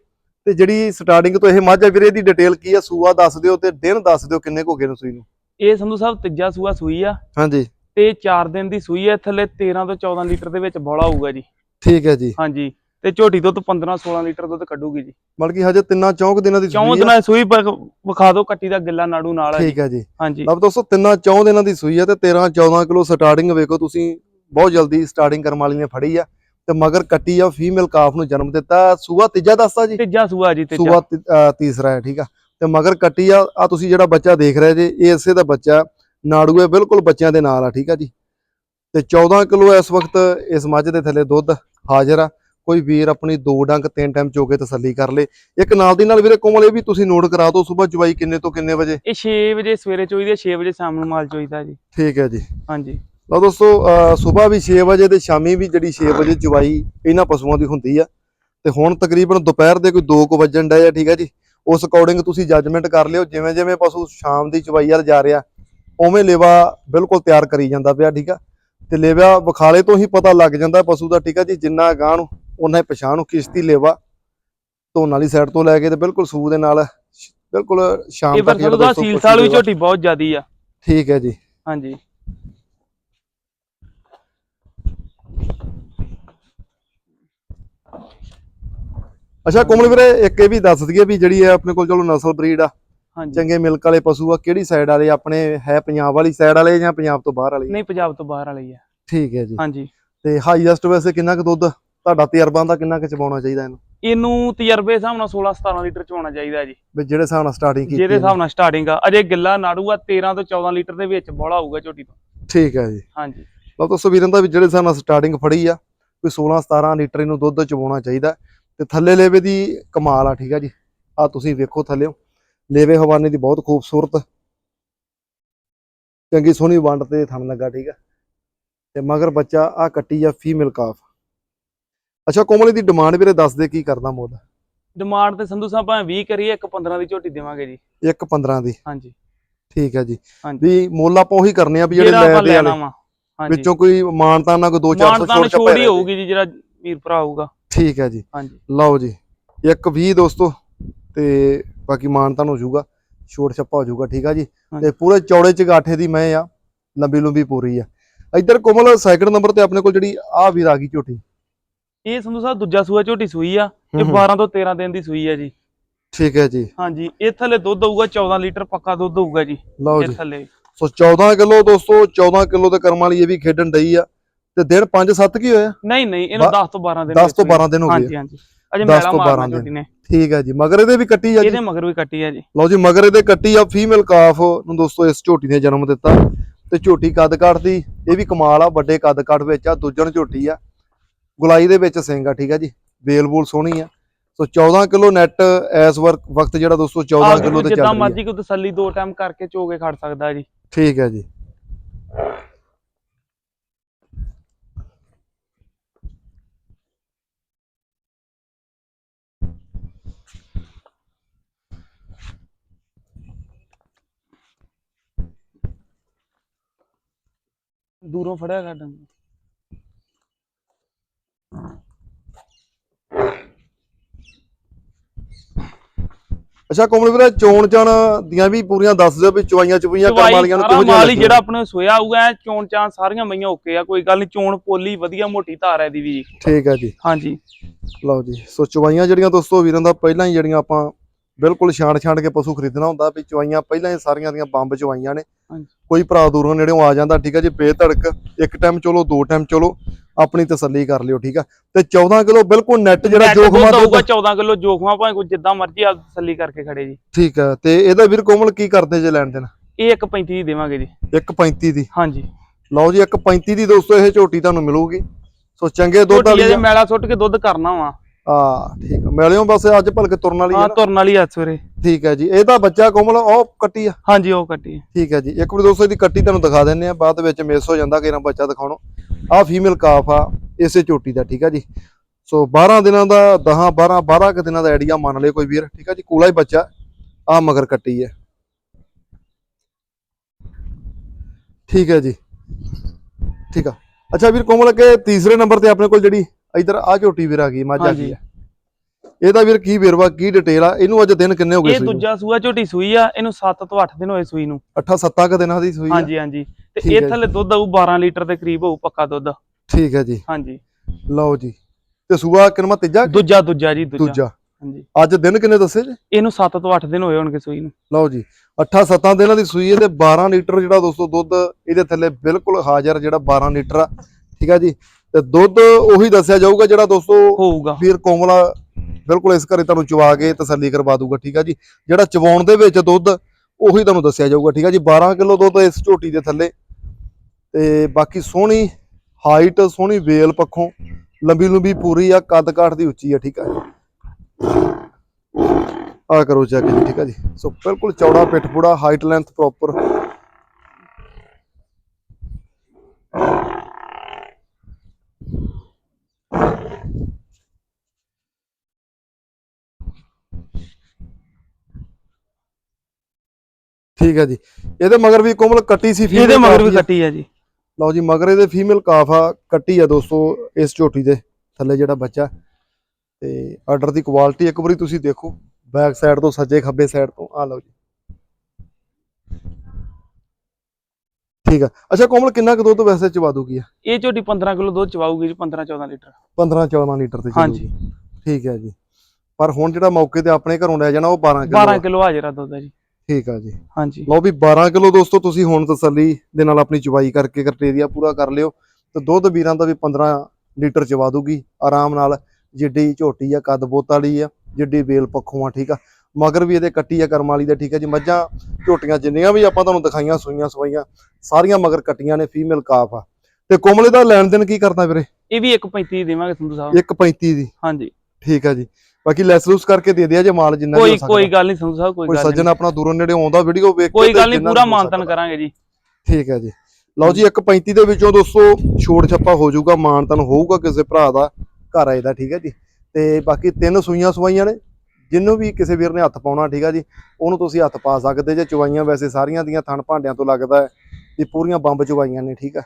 ਤੇ ਜਿਹੜੀ ਸਟਾਰਟਿੰਗ ਤੋਂ ਇਹ ਮੱਝ ਵੀਰੇ ਦੀ ਡਿਟੇਲ ਕੀ ਆ? ਸੂਆ ਦੱਸ ਦਿਓ ਤੇ ਦਿਨ ਦੱਸ ਦਿਓ ਕਿੰਨੇ ਕੁ ਹੋ ਗਏ ਨੇ ਸੂਈ ਨੂੰ। ਇਹ ਸੰਧੂ ਸਾਹਿਬ ਤੀਜਾ ਸੂਆ ਸੂਈ ਆ। ਹਾਂਜੀ। ਤੇ 4 ਦਿਨ ਦੀ ਸੂਈ ਆ ਥੱਲੇ 13 ਤੋਂ 14 ਲੀਟਰ ਦੇ ਵਿੱਚ ਬੋਲਾ ਹੋਊਗਾ ਜੀ। ਠੀਕ ਹੈ ਜੀ। ਹਾਂਜੀ। ਤੇ ਝੋਟੀ ਦੁੱਧ 15 16 ਲੀਟਰ ਦੁੱਧ ਕੱਢੂਗੀ ਜੀ। ਮਤਲਬ ਕਿ ਹਜੇ ਤਿੰਨਾਂ ਚੌਂਕ ਦਿਨਾਂ ਦੀ ਚੌਂ ਸੂਈ ਆ। ਦਿਨਾਂ ਸੂਈ ਵਿਖਾ ਦਿਓ ਕੱਟੀ ਦਾ ਗਿੱਲਾ ਨਾੜੂ ਨਾਲ ਠੀਕ ਹੈ ਜੀ। ਹਾਂਜੀ। ਲਓ ਦੋਸਤੋ ਤਿੰਨਾਂ ਚੌਂ ਦਿਨਾਂ ਦੀ ਸੂਈ ਆ ਤੇ 13 14 ਕਿਲੋ ਸਟਾਰਟਿੰਗ ਵੇਖੋ ਤੁਸੀਂ ਬਹੁਤ ਜਲਦੀ ਸਟਾਰਟਿੰਗ ਕਰਮ ਵਾਲੀ ਨੇ ਫੜੀ ਆ। ਤੇ ਮਗਰ ਕੱਟੀ ਆ ਫੀਮੇਲ ਕਾਫ ਨੂੰ ਜਨਮ ਦਿੱਤਾ। ਸੂਆ ਤੀਜਾ ਦੱਸਦਾ ਜੀ? ਤੀਜਾ ਸੂਆ ਜੀ ਤੀਜਾ। ਸੂਆ ਤੀਸਰਾ ਹੈ ਠੀਕ ਆ। ਤੇ ਮਗਰ ਕੱਟੀ ਆ ਆ ਤੁਸੀਂ ਜਿਹੜਾ ਬੱਚਾ ਦੇਖ ਰਹੇ ਜੇ ਇਹ ਇਸੇ ਦਾ ਬੱਚਾ ਨਾੜੂਏ ਬਿਲਕੁਲ ਬੱਚਿਆਂ ਦੇ ਨਾਲ ਆ ਠੀਕ ਆ ਜੀ। ਤੇ 14 ਕਿਲੋ ਇਸ ਵਕਤ ਇਸ ਮੱਝ ਦੇ ਥੱਲੇ ਦੁੱਧ ਹਾਜ਼ਰ ਆ। ਕੋਈ ਵੀਰ ਆਪਣੀ ਦੋ ਡੰਗ ਤਿੰਨ ਟਾਈਮ ਚੋ ਕੇ ਤਸੱਲੀ ਕਰ ਲੇ। ਇੱਕ ਨਾਲ ਦੀ ਨਾਲ ਵੀਰੇ ਕੋਮਲ ਇਹ ਵੀ ਤੁਸੀਂ ਨੋਟ ਕਰਾ ਦਿਓ ਸਵੇਰ ਚਵਾਈ ਕਿੰਨੇ ਤੋਂ ਕਿੰਨੇ ਵਜੇ। ਇਹ 6 ਵਜੇ ਸਵੇਰੇ ਚੋਈਦੀ 6 ਵਜੇ ਸ਼ਾਮ ਨੂੰ ਮਾਲ ਚੋਈਦਾ ਜੀ। ਠੀਕ ਹੈ ਜੀ। ਹਾਂਜੀ। ਲਓ ਦੋਸਤੋ ਸਵੇਰ ਵੀ 6 ਵਜੇ ਤੇ ਸ਼ਾਮੀ ਵੀ ਜਿਹੜੀ 6 ਵਜੇ ਚਵਾਈ ਇਹਨਾਂ ਪਸ਼ੂਆਂ ਦੀ ਹੁੰਦੀ ਆ। ਤੇ ਹੁਣ ਤਕਰੀਬਨ ਦੁਪਹਿਰ ਦੇ ਕੋਈ 2 ਕੁ ਵੱਜਣ ਡਏ ਆ ਠੀਕ ਆ ਜੀ। ਉਸ ਅਕੋਰਡਿੰਗ ਤੁਸੀਂ ਜੱਜਮੈਂਟ ਕਰ ਲਿਓ ਜਿਵੇਂ ਜਿਵੇਂ ਪਸ਼ੂ ਸ਼ਾਮ ਦੀ ਚਵਾਈ ਵੱਲ ਜਾ ਰਿਹਾ ਉਵੇਂ ਲੇਵਾ ਬਿਲਕੁਲ ਤਿਆਰ ਕਰੀ ਜਾਂਦਾ ਪਿਆ ਠੀਕ ਆ। ਤੇ ਲੇਵਾ ਵਿਖਾਲੇ ਤੋਂ ਹੀ ਪਤਾ ਲੱਗ ਜਾਂਦਾ ਪਸ਼ੂ ਦਾ ਠੀਕ ਆ ਜੀ ਜਿੰਨਾ ਗਾਂ ਨੂੰ ਉਹਨਾਂ ਹੀ ਪਛਾਣ ਨੂੰ ਕਿਸ਼ਤੀ ਲੇਵਾ ਧੋਣ ਵਾਲੀ ਸਾਈਡ ਤੋਂ ਲੈ ਕੇ ਤੇ ਬਿਲਕੁਲ ਸੂ ਦੇ ਨਾਲ ਬਿਲਕੁਲ ਸ਼ਾਮ ਤੱਕ ਦਾ ਦੋਸਤੋ ਸੀਲ ਸਾਲ ਵੀ ਝੋਟੀ ਬਹੁਤ ਜ਼ਿਆਦੀ ਆ। ਠੀਕ ਹੈ ਜੀ। ਹਾਂਜੀ। ਅੱਛਾ ਕੋਮਲ ਵੀਰੇ ਇੱਕ ਇਹ ਵੀ ਦੱਸ ਦਈਏ ਵੀ ਜਿਹੜੀ ਹੈ ਆਪਣੇ ਕੋਲ ਚਲੋ ਨਸਲ ਬਰੀਡ ਆ ਚੰਗੇ ਮਿਲਕ ਵਾਲੇ ਪਸ਼ੂ ਆ ਕਿਹੜੀ ਸਾਈਡ ਵਾਲੇ ਆਪਣੇ ਹੈ ਪੰਜਾਬ ਵਾਲੀ ਸਾਈਡ ਵਾਲੇ ਜਾਂ ਪੰਜਾਬ ਤੋਂ ਬਾਹਰ ਵਾਲੇ? ਨਹੀਂ ਪੰਜਾਬ ਤੋਂ ਬਾਹਰ ਵਾਲੀ ਆ। ਠੀਕ ਹੈ ਜੀ। ਹਾਂਜੀ। ਤੇ ਹਾਈਐਸਟ ਵੈਸੇ ਕਿੰਨਾ ਕੁ ਦੁੱਧ? ਤੁਹਾਡਾ ਤਜਰਬਾ ਦਾ ਕਿੰਨਾ ਕੁ ਚਵਾਉਣਾ ਚਾਹੀਦਾ ਇਹਨੂੰ? ਇਹਨੂੰ ਤਜਰਬੇ ਹਿਸਾਬ ਨਾਲ 16 17 ਲੀਟਰ ਚੋਣਾ ਚਾਹੀਦਾ ਜੀ। ਵੀ ਜਿਹੜੇ ਹਿਸਾਬ ਨਾਲ ਸਟਾਰਟਿੰਗ ਕੀਤੀ ਜਿਹਦੇ। ਹਿਸਾਬ ਨਾਲ ਸਟਾਰਟਿੰਗ ਆ। ਅਜੇ ਗਿੱਲਾ ਨਾੜੂ ਆ 13 ਤੋਂ 14 ਲੀਟਰ ਦੇ ਵਿੱਚ ਬੋਲਾ ਹੋਊਗਾ ਝੋਟੀ ਤੋਂ। ਠੀਕ ਹੈ ਜੀ। ਹਾਂਜੀ। ਲਓ ਦੋਸਤੋ ਵੀਰਾਂ ਦਾ ਵੀ ਜਿਹੜੇ ਹਿਸਾਬ ਨਾਲ ਸਟਾਰਟਿੰਗ ਫੜੀ ਆ ਕੋਈ 16 17 ਲੀਟਰ ਇਹਨੂੰ ਦੁੱਧ ਚਵਾਉਣਾ ਚਾਹੀਦਾ। ਤੇ ਥੱਲੇ ਲੇਵੇ ਦੀ ਕਮਾਲ ਆ ਠੀਕ ਆ ਜੀ। ਆ ਤੁਸੀਂ ਵੇਖੋ ਥੱਲਿਓ। ਲੇਵੇ ਹਵਾਨੇ ਦੀ ਬਹੁਤ ਖੂਬਸੂਰਤ ਚੰਗੀ ਸੋਹਣੀ ਵੰਡ ਤੇ ਥਣ ਲੱਗਾ ਠੀਕ ਆ। ਤੇ ਮਗਰ ਬੱਚਾ ਆ ਕੱਟੀ ਆ ਫੀਮੇਲ ਕਾਫ ਅੱਛਾ ਕੋਮਲ ਦੀ ਡਿਮਾਂਡ ਵੀਰੇ ਦੱਸ ਦੇ ਕੀ ਕਰਦਾ ਮੁੱਲ ਡਿਮਾਂਡ ਤੇ ਸੰਧੂ ਸਾਹਿਬ ਭਾਵੇਂ 20 ਕਰੀਏ ਇੱਕ 15 ਦੀ ਝੋਟੀ ਦੇਵਾਂਗੇ ਜੀ। ਇੱਕ 15 ਦੀ। ਹਾਂਜੀ। ਠੀਕ ਹੈ ਜੀ। ਵੀ ਮੁੱਲ ਆਪਾਂ ਉਹੀ ਕਰਨੇ ਆ ਵੀ ਜਿਹੜੇ ਲੈ ਦੇ ਵਾਲੇ ਵਿੱਚੋਂ ਕੋਈ ਮਾਨਤਾ ਨਾ ਕੋਈ 2-400 ਮਾਨਤਾਨ ਛੋਟ ਛੋੜ ਹੀ ਹੋਊਗੀ ਜੀ ਜਿਹੜਾ ਵੀਰ ਭਰਾ ਹੋਊਗਾ। ਠੀਕ ਹੈ ਜੀ। ਹਾਂਜੀ। ਲਓ ਜੀ ਇੱਕ 20 ਦੋਸਤੋ ਤੇ ਬਾਕੀ ਮਾਨਤਨ ਹੋ ਜਾਊਗਾ ਛੋਟ ਛੱਪਾ ਹੋ ਜਾਊਗਾ ਠੀਕ ਆ ਜੀ। ਤੇ ਪੂਰੇ ਚੌੜੇ ਚਗਾਠੇ ਦੀ ਮੈਂ ਆ ਲੰਬੀ ਲੰਬੀ ਪੂਰੀ ਆ। ਇੱਧਰ ਕੋਮਲ ਸੈਕਿੰਡ ਨੰਬਰ ਤੇ ਆਪਣੇ ਕੋਲ ਜਿਹੜੀ ਆ ਵੀਰ ਆ ਗਈ ਝੋਟੀ। ਇਹ ਸੰਧੂ ਸਾਹਿਬ ਦੂਜਾ ਸੂਆ ਝੋਟੀ ਸੂਈ ਆ ਇਹ ਹੂੰ ਹੂੰ। 12 ਤੋਂ 13 ਦਿਨ ਦੀ ਸੂਈ ਆ ਜੀ। ਠੀਕ ਹੈ ਜੀ। ਹਾਂਜੀ ਇਹ ਥੱਲੇ ਦੁੱਧ ਹੋਊਗਾ 14 ਲੀਟਰ ਪੱਕਾ ਦੁੱਧ ਹੋਊਗਾ ਜੀ ਲਓ ਜੀ। ਥੱਲੇ। ਸੋ 14 ਕਿਲੋ ਦੋਸਤੋ 14 ਕਿਲੋ ਦੇ ਕਰਮ ਵਾਲੀ ਇਹ ਵੀ ਖੇਡਣ ਡਈ ਆ। ਤੇ ਦਿਨ 5-7 ਕੀ ਹੋਇਆ? ਨਹੀਂ ਨਹੀਂ ਇਹਨੂੰ ਬਾ- 10 ਤੋਂ 12 ਦਿਨ 10 ਤੋਂ 12 ਦਿਨ ਹੋ ਗਏ। ਹਾਂਜੀ ਹਾਂਜੀ। ਅਜੇ 10 ਮੈਲਾ ਤੋਂ ਮਾਰਨਾ 12 ਦਿਨ। ਝੋਟੀ ਨੇ। ਠੀਕ ਹੈ ਜੀ। ਮਗਰ ਇਹਦੇ ਵੀ ਕੱਟੀ ਆ ਜੀ? ਇਹਦੇ ਮਗਰ ਵੀ ਕੱਟੀ ਆ ਜੀ। ਲਓ ਜੀ ਮਗਰ ਇਹਦੇ ਕੱਟੀ ਆ ਫੀਮੇਲ ਕਾਫ ਨੂੰ ਦੋਸਤੋ ਇਸ ਝੋਟੀ ਨੇ ਜਨਮ ਦਿੱਤਾ। ਤੇ ਝੋਟੀ ਕੱਦ ਕੱਟਦੀ ਇਹ ਵੀ ਕਮਾਲ ਆ ਵੱਡੇ ਕੱਦ ਕੱਟ ਵਿੱਚ ਆ ਦੂਜਣ ਝੋਟੀ ਆ। ਗੁਲਾਈ ਦੇ ਵਿੱਚ ਸਿੰਘ ਆ ਠੀਕ ਆ ਜੀ? ਬੇਲ ਬੂਲ ਸੋਹਣੀ ਆ। ਸੋ 14 ਕਿਲੋ ਨੈਟ ਇਸ ਵਕਤ ਜਿਹੜਾ ਦੋਸਤੋ 14 ਆਪ ਕਿਲੋ ਤੇ ਚੱਲ ਜਿੱਦਾਂ ਰਹੀ ਮਰਜ਼ੀ ਕੋਈ ਤਸੱਲੀ ਦੋ ਟਾਈਮ ਕਰਕੇ ਚੋਗੇ ਖੜ ਸਕਦਾ ਜੀ। ਠੀਕ ਹੈ ਜੀ। ਦੂਰੋਂ ਫੜਿਆ ਕੱਢ ਅੱਛਾ ਕੋਮਲ ਵੀਰੇ ਚੋਣ ਚਾਣ ਦੀਆਂ ਵੀ ਪੂਰੀਆਂ ਦੱਸ ਦਿਓ ਵੀ ਚਵਾਈਆਂ ਚੁਈਆਂ ਕਰਮ ਵਾਲੀਆਂ ਨੂੰ ਕਿਹੋ ਜਿਹਾ ਮਾਲ ਜਿਹੜਾ ਆਪਣੇ ਸੋਇਆ ਆਊਗਾ ਐਂ ਚੋਣ ਚਾਂ ਸਾਰੀਆਂ ਮਈਆਂ ਓਕੇ ਆ ਕੋਈ ਗੱਲ ਨਹੀਂ ਚੋਣ ਪੋਲੀ ਵਧੀਆ ਮੋਟੀ ਧਾਰ ਹੈ ਦੀ ਵੀ ਜੀ। ਠੀਕ ਹੈ ਜੀ। ਹਾਂਜੀ। ਲਓ ਜੀ ਸੋ ਚਵਾਈਆਂ ਜਿਹੜੀਆਂ ਦੋਸਤੋ ਵੀਰਾਂ ਦਾ ਪਹਿਲਾਂ ਹੀ ਜਿਹੜੀਆਂ ਆਪਾਂ ਬਿਲਕੁਲ ਛਾਂਟ ਛਾਂਟ ਕੇ ਪਸ਼ੂ ਖਰੀਦਣਾ ਹੁੰਦਾ ਵੀ ਚਵਾਈਆਂ ਪਹਿਲਾਂ ਹੀ ਸਾਰੀਆਂ ਦੀਆਂ ਬੰਬ ਚਵਾਈਆਂ ਨੇ। ਕੋਈ ਭਰਾ ਦੂਰੋਂ ਨੇੜਿਓਂ ਆ ਜਾਂਦਾ ਠੀਕ ਹੈ ਜੀ ਬੇਧੜਕ ਇੱਕ ਟਾਈਮ ਚਲੋ ਦੋ ਟਾਈਮ ਚਲੋ ਆਪਣੀ ਤਸੱਲੀ ਕਰ ਲਿਓ ਠੀਕ ਆ। ਤੇ 14 ਕਿਲੋ ਬਿਲਕੁਲ ਨੈਟ ਜਿਹੜਾ ਜੋਖਮਾ ਦੁੱਧ 14 ਕਿਲੋ ਜੋਖਮਾ ਭਾਵੇਂ ਕੋਈ ਜਿੱਦਾਂ ਮਰਜ਼ੀ ਆ ਤਸੱਲੀ ਕਰਕੇ ਖੜੇ ਜੀ। ਠੀਕ ਆ ਤੇ ਇਹਦਾ ਵੀਰ ਕੋਮਲ ਕੀ ਕਰਦੇ ਜੇ ਲੈਣ ਦੇਣ? ਇਹ 1.35 ਦੀ ਦੇਵਾਂਗੇ ਜੀ। 1.35 ਦੀ। ਹਾਂਜੀ। ਲਓ ਜੀ 1.35 ਦੀ ਦੋਸਤੋ ਇਹ ਝੋਟੀ ਤੁਹਾਨੂੰ ਮਿਲੂਗੀ। ਸੋ ਚੰਗੇ ਦੁੱਧ ਵਾਲੀ ਮੈਲਾ ਸੁੱਟ ਕੇ ਦੁੱਧ ਕਰਨਾ ਵਾ। ਆ ਠੀਕ ਆ। ਮਿਲਿਓ ਬਸ ਅੱਜ ਭਲਕੇ ਤੁਰਨ ਵਾਲੀ ਆ ਹਾਂ ਨਾ। ਤੁਰਨ ਵਾਲੀ ਆ ਸਵੇਰੇ। ਠੀਕ ਹੈ ਜੀ। ਇਹਦਾ ਬੱਚਾ ਕੋਮਲ ਉਹ ਕੱਟੀ ਆ? ਹਾਂਜੀ ਉਹ ਕੱਟੀ ਠੀਕ ਹੈ ਜੀ। ਇੱਕ ਵਾਰੀ ਦੋਸਤੋ ਇਹਦੀ ਕੱਟੀ ਤੁਹਾਨੂੰ ਦਿਖਾ ਦਿੰਨੇ ਆ। ਬਾਅਦ ਵਿੱਚ ਮਿਸ ਹੋ ਜਾਂਦਾ ਕਿ ਨਾ ਬੱਚਾ ਦਿਖਾਉਣੋ। ਆ ਫੀਮੇਲ ਕਾਫ ਆ ਇਸੇ ਝੋਟੀ ਦਾ ਠੀਕ ਹੈ ਜੀ। ਸੋ 12 ਦਿਨਾਂ ਦਾ 10 12 12 ਕੁ ਦਿਨਾਂ ਦਾ ਆਈਡੀਆ ਮੰਨ ਲਿਓ ਕੋਈ ਵੀਰ ਠੀਕ ਹੈ ਜੀ। ਕੂਲਾ ਹੀ ਬੱਚਾ ਆ ਮਗਰ ਕੱਟੀ ਹੈ ਠੀਕ ਹੈ ਜੀ। ਠੀਕ ਆ। ਅੱਛਾ ਵੀਰ ਕੋਮਲ ਕੇ ਤੀਸਰੇ ਨੰਬਰ ਤੇ ਆਪਣੇ ਕੋਲ ਜਿਹੜੀ ਇਧਰ ਆ ਝੋਟੀ ਵੀਰ ਆ ਗਈ ਮੱਝ ਆ। ਗਈ ਇਹਦਾ ਵੀਰ ਕੀ ਵੇਰਵਾ ਕੀ ਡਿਟੇਲ ਆ? ਇਹਨੂੰ ਅੱਜ ਦਿਨ ਕਿੰਨੇ ਹੋ ਗਏ ਇਹ? ਦੂਜਾ ਸੂਆ ਝੋਟੀ ਸੂਈ ਆ ਇਹਨੂੰ 7 ਤੋਂ 8 ਦਿਨ ਹੋਏ ਸੂਈ ਨੂੰ। ਅੱਠਾਂ ਸੱਤਾਂ ਕੁ ਦਿਨਾਂ ਦੀ ਸੂਈ ਆ। ਹਾਂਜੀ ਹਾਂਜੀ। ਤੇ ਇਹ। ਥੱਲੇ ਦੁੱਧ ਆਊ 12 ਲੀਟਰ ਦੇ ਕਰੀਬ ਹੋਊ ਪੱਕਾ ਦੁੱਧ। ਠੀਕ ਹੈ ਜੀ। ਹਾਂਜੀ। ਲਓ ਜੀ। ਤੇ ਸੂਆ ਕਿਨਮਾ ਤੀਜਾ? ਦੂਜਾ ਦੂਜਾ ਜੀ ਦੂਜਾ। ਹਾਂਜੀ। ਅੱਜ ਦਿਨ ਕਿੰਨੇ ਦੱਸੇ ਜੀ? ਇਹਨੂੰ 7 ਤੋਂ 8 ਦਿਨ ਹੋਏ ਹੋਣਗੇ ਸੂਈ ਨੂੰ। ਲਓ ਜੀ। 8-7 ਦਿਨਾਂ ਦੀ ਸੂਈ ਹੈ ਤੇ 12 ਲੀਟਰ ਜਿਹੜਾ ਦੋਸਤੋ ਦੁੱਧ ਇਹਦੇ ਥੱਲੇ ਬਿਲਕੁਲ ਹਾਜ਼ਰ ਜਿਹੜਾ 12 ਲੀਟਰ ਆ। ਠੀਕ ਆ ਜੀ। ਤੇ ਦੁੱਧ ਉਹੀ ਦੱਸਿਆ ਜਾਊਗਾ ਜਿਹੜਾ ਦੋਸਤੋ ਹੋਊਗਾ। ਵੀਰ ਕੋਮਲਾ ਬਿਲਕੁਲ ਇਸ ਘਰੇ ਤੁਹਾਨੂੰ ਚਵਾ ਕੇ ਤਸੱਲੀ ਕਰਵਾ ਦੂਗਾ ਠੀਕ ਆ ਜੀ? ਜਿਹੜਾ ਚਵਾਉਣ ਦੇ ਵਿੱਚ ਦੁੱਧ ਉਹੀ ਤੁਹਾਨੂੰ ਦੱਸਿਆ ਜਾਊਗਾ ਠੀਕ ਆ ਜੀ? 12 ਕਿਲੋ ਦੁੱਧ ਇਸ ਝੋਟੀ ਦੇ ਥੱਲੇ। ਤੇ ਬਾਕੀ ਸੋਹਣੀ ਹਾਈਟ ਸੋਹਣੀ ਵੇਲ ਪੱਖੋਂ ਲੰਬੀ ਲੰਬੀ ਪੂਰੀ ਆ ਕੱਦ ਕਾਠ ਦੀ ਉੱਚੀ ਆ ਠੀਕ ਆ ਆ ਕਰੋ ਚੈੱਕ ਜੀ ਠੀਕ ਆ ਜੀ? ਸੋ ਬਿਲਕੁਲ ਚੌੜਾ ਪਿੱਠ ਪੂੜਾ ਹਾਈਟ ਲੈਂਥ ਪ੍ਰੋਪਰ ਠੀਕ ਹੈ ਜੀ। ਇਹਦੇ ਮਗਰ ਵੀ ਕੋਮਲ ਕੱਟੀ ਸੀ ਇਹਦੇ ਮਗਰ ਵੀ। ਕੱਟੀ ਆ ਜੀ। ਲਓ ਜੀ ਮਗਰ ਇਹਦੇ ਫੀਮੇਲ ਕਾਫ ਆ ਕੱਟੀ ਆ ਦੋਸਤੋ ਇਸ ਝੋਟੀ ਦੇ ਥੱਲੇ ਜਿਹੜਾ ਬੱਚਾ। ਤੇ ਆਰਡਰ ਦੀ ਕੁਆਲਿਟੀ ਇੱਕ ਵਾਰੀ ਤੁਸੀਂ ਦੇਖੋ ਬੈਕ ਸਾਈਡ ਤੋਂ ਸੱਜੇ ਖੱਬੇ ਸਾਈਡ ਤੋਂ ਆ ਲਓ ਜੀ। ਠੀਕ ਆ। ਅੱਛਾ ਕੋਮਲ ਕਿੰਨਾ ਕੁ ਦੁੱਧ ਵੈਸੇ ਚਵਾ ਦੂਗੀ ਆ? ਇਹ ਝੋਟੀ 15 ਕਿਲੋ ਦੁੱਧ ਚਵਾਊਗੀ ਜੀ 15 14 ਲੀਟਰ। 15 14 ਲੀਟਰ ਤੇ ਹਾਂਜੀ। ਠੀਕ ਹੈ ਜੀ। ਪਰ ਹੁਣ ਜਿਹੜਾ ਮੌਕੇ ਤੇ ਆਪਣੇ ਘਰੋਂ ਲੈ ਜਾਣਾ ਉਹ 12 ਕਿਲੋ 12 ਕਿਲੋ ਹਾਜ਼ਰਾ ਦੁੱਧ ਹੈ ਜੀ। ਠੀਕ ਆ ਜੀ। ਹਾਂਜੀ। ਲਓ ਵੀ 12 ਕਿਲੋ ਦੋਸਤੋ ਤੁਸੀਂ ਹੁਣ ਤਸੱਲੀ ਦੇ ਨਾਲ ਆਪਣੀ ਚਵਾਈ ਕਰਕੇ ਕ੍ਰਾਈਟੇਰੀਆ ਪੂਰਾ ਕਰ ਲਿਓ ਤੇ ਦੁੱਧ ਵੀਰਾਂ ਦਾ ਵੀ 15 ਲੀਟਰ ਚਵਾ ਦੂਗੀ। ਆਰਾਮ ਨਾਲ ਜਿੱਡੀ ਝੋਟੀ ਆ ਕੱਦ ਬੋਤ ਵਾਲੀ ਆ ਜਿੱਡੀ ਵੇਲ ਪੱਖੋਂ ਆ ਠੀਕ ਆ। ਮਗਰ ਵੀ ਇਹਦੇ ਕੱਟੀ ਆ ਕਰਮ ਵਾਲੀ ਦਾ ਠੀਕ ਆ ਜੀ। ਮੱਝਾਂ ਝੋਟੀਆਂ ਜਿੰਨੀਆਂ ਵੀ ਆਪਾਂ ਤੁਹਾਨੂੰ ਦਿਖਾਈਆਂ ਸੂਈਆਂ ਸਵਾਈਆਂ ਸਾਰੀਆਂ ਮਗਰ ਕੱਟੀਆਂ ਨੇ ਫੀਮੇਲ ਕਾਫ ਆ। ਤੇ ਕੋਮਲੇ ਦਾ ਲੈਣ ਦੇਣ ਕੀ ਕਰਦਾ ਵੀਰੇ? ਇਹ ਵੀ 1.35 ਦੇਵਾਂਗੇ ਸੰਧੂ ਸਾਹਿਬ। 1.35 ਦੀ। ਹਾਂਜੀ। ਠੀਕ ਆ ਜੀ। ਬਾਕੀ ਲੈਸ ਲੂਸ ਕਰਕੇ ਦੇ ਦਿਆ ਜੇ ਮਾਲ ਜਿੰਨਾ ਕੋਈ ਕੋਈ ਗੱਲ ਨਹੀਂ ਸੰਧੂ ਸਾਹਿਬ ਕੋਈ ਕੋਈ ਸੱਜਣ ਆਪਣਾ ਦੂਰੋਂ ਨੇੜੇ ਆਉਂਦਾ ਵੀਡੀਓ ਵੇਖ ਕੇ ਕੋਈ ਤੇ ਗੱਲ ਨਹੀਂ ਜਿੰਨਾ ਪੂਰਾ ਮਾਨਤਨ। ਕਰਾਂਗੇ ਜੀ। ਠੀਕ ਹੈ ਜੀ। ਲਓ ਜੀ 1.35 ਦੇ ਵਿੱਚੋਂ ਦੋਸਤੋ ਛੋੜ ਛੱਪਾ ਹੋ ਜਾਊਗਾ ਮਾਨਤਨ ਹੋਊਗਾ ਕਿਸੇ ਭਰਾ ਦਾ ਘਰ ਆਏ ਦਾ ਠੀਕ ਹੈ ਜੀ। ਤੇ ਬਾਕੀ ਤਿੰਨ ਸੂਈਆਂ ਸਵਾਈਆਂ ਨੇ ਜਿਹਨੂੰ ਵੀ ਕਿਸੇ ਵੀਰ ਨੇ ਹੱਥ ਪਾਉਣਾ ਠੀਕ ਹੈ ਜੀ। ਉਹਨੂੰ ਤੁਸੀਂ ਹੱਥ ਪਾ ਸਕਦੇ ਜੇ ਚਵਾਈਆਂ ਵੈਸੇ ਸਾਰੀਆਂ ਦੀਆਂ ਥਣ ਭਾਂਡਿਆਂ ਤੋਂ ਲੱਗਦਾ ਵੀ ਪੂਰੀਆਂ ਬੰਬ ਚਵਾਈਆਂ ਨੇ ਠੀਕ ਆ